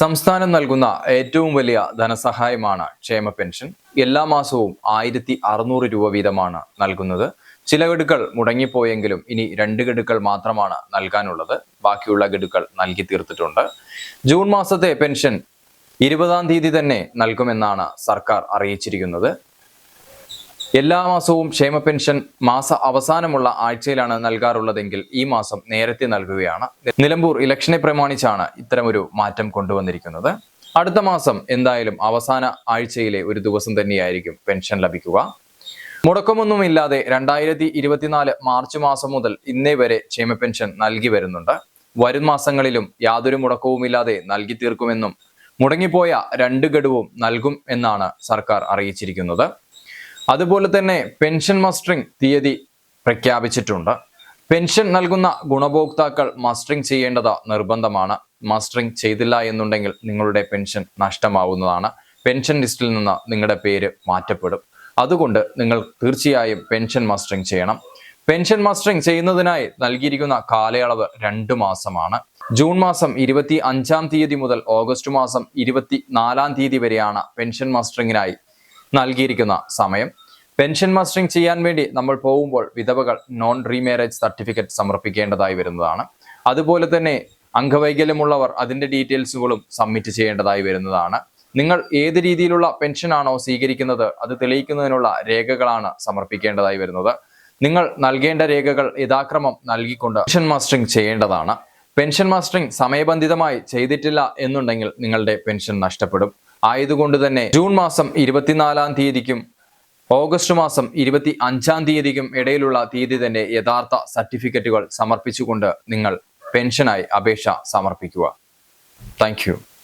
സംസ്ഥാനം നൽകുന്ന ഏറ്റവും വലിയ ധനസഹായമാണ് ക്ഷേമ പെൻഷൻ. എല്ലാ മാസവും ആയിരത്തി അറുന്നൂറ് രൂപ വീതമാണ് നൽകുന്നത്. ചില ഗഡുക്കൾ മുടങ്ങിപ്പോയെങ്കിലും ഇനി രണ്ട് ഗഡുക്കൾ മാത്രമാണ് നൽകാനുള്ളത്. ബാക്കിയുള്ള ഗഡുക്കൾ നൽകി തീർത്തിട്ടുണ്ട്. ജൂൺ മാസത്തെ പെൻഷൻ ഇരുപതാം തീയതി തന്നെ നൽകുമെന്നാണ് സർക്കാർ അറിയിച്ചിരിക്കുന്നത്. എല്ലാ മാസവും ക്ഷേമ പെൻഷൻ മാസ അവസാനമുള്ള ആഴ്ചയിലാണ് നൽകാറുള്ളതെങ്കിൽ ഈ മാസം നേരത്തെ നൽകുകയാണ്. നിലമ്പൂർ ഇലക്ഷനെ പ്രമാണിച്ചാണ് ഇത്തരമൊരു മാറ്റം കൊണ്ടുവന്നിരിക്കുന്നത്. അടുത്ത മാസം എന്തായാലും അവസാന ആഴ്ചയിലെ ഒരു ദിവസം തന്നെയായിരിക്കും പെൻഷൻ ലഭിക്കുക. മുടക്കമൊന്നുമില്ലാതെ രണ്ടായിരത്തി ഇരുപത്തിനാല് മാർച്ച് മാസം മുതൽ ഇന്നേ വരെ ക്ഷേമ പെൻഷൻ നൽകി വരുന്നുണ്ട്. വരും മാസങ്ങളിലും യാതൊരു മുടക്കവുമില്ലാതെ നൽകി തീർക്കുമെന്നും മുടങ്ങിപ്പോയ രണ്ട് ഗഡുവും നൽകും എന്നാണ് സർക്കാർ അറിയിച്ചിരിക്കുന്നത്. അതുപോലെ തന്നെ പെൻഷൻ മസ്റ്ററിംഗ് തീയതി പ്രഖ്യാപിച്ചിട്ടുണ്ട്. പെൻഷൻ നൽകുന്ന ഗുണഭോക്താക്കൾ മസ്റ്ററിംഗ് ചെയ്യേണ്ടത് നിർബന്ധമാണ്. മസ്റ്ററിംഗ് ചെയ്തില്ല എന്നുണ്ടെങ്കിൽ നിങ്ങളുടെ പെൻഷൻ നഷ്ടമാവുന്നതാണ്. പെൻഷൻ ലിസ്റ്റിൽ നിന്ന് നിങ്ങളുടെ പേര് മാറ്റപ്പെടും. അതുകൊണ്ട് നിങ്ങൾ തീർച്ചയായും പെൻഷൻ മസ്റ്ററിംഗ് ചെയ്യണം. പെൻഷൻ മസ്റ്ററിംഗ് ചെയ്യുന്നതിനായി നൽകിയിരിക്കുന്ന കാലയളവ് രണ്ട് മാസമാണ്. ജൂൺ മാസം ഇരുപത്തി അഞ്ചാം തീയതി മുതൽ ഓഗസ്റ്റ് മാസം ഇരുപത്തി നാലാം തീയതി വരെയാണ് പെൻഷൻ മസ്റ്ററിംഗിനായി നൽകിയിരിക്കുന്ന സമയം. പെൻഷൻ മാസ്റ്ററിംഗ് ചെയ്യാൻ വേണ്ടി നമ്മൾ പോകുമ്പോൾ വിധവകൾ നോൺ റീമാരേജ് സർട്ടിഫിക്കറ്റ് സമർപ്പിക്കേണ്ടതായി വരുന്നതാണ്. അതുപോലെ തന്നെ അംഗവൈകല്യമുള്ളവർ അതിന്റെ ഡീറ്റെയിൽസുകളും സബ്മിറ്റ് ചെയ്യേണ്ടതായി വരുന്നതാണ്. നിങ്ങൾ ഏത് രീതിയിലുള്ള പെൻഷനാണോ സ്വീകരിക്കുന്നത് അത് തെളിയിക്കുന്നതിനുള്ള രേഖകളാണ് സമർപ്പിക്കേണ്ടതായി വരുന്നത്. നിങ്ങൾ നൽകേണ്ട രേഖകൾ യഥാക്രമം നൽകിക്കൊണ്ട് പെൻഷൻ മാസ്റ്ററിംഗ് ചെയ്യേണ്ടതാണ്. പെൻഷൻ മാസ്റ്ററിംഗ് സമയബന്ധിതമായി ചെയ്തിട്ടില്ല എന്നുണ്ടെങ്കിൽ നിങ്ങളുടെ പെൻഷൻ നഷ്ടപ്പെടും. ആയതുകൊണ്ട് തന്നെ ജൂൺ മാസം ഇരുപത്തിനാലാം തീയതിക്കും ഓഗസ്റ്റ് മാസം ഇരുപത്തി അഞ്ചാം തീയതിക്കും ഇടയിലുള്ള തീയതി തന്നെ യഥാർത്ഥ സർട്ടിഫിക്കറ്റുകൾ സമർപ്പിച്ചുകൊണ്ട് നിങ്ങൾ പെൻഷനായി അപേക്ഷ സമർപ്പിക്കുക. താങ്ക്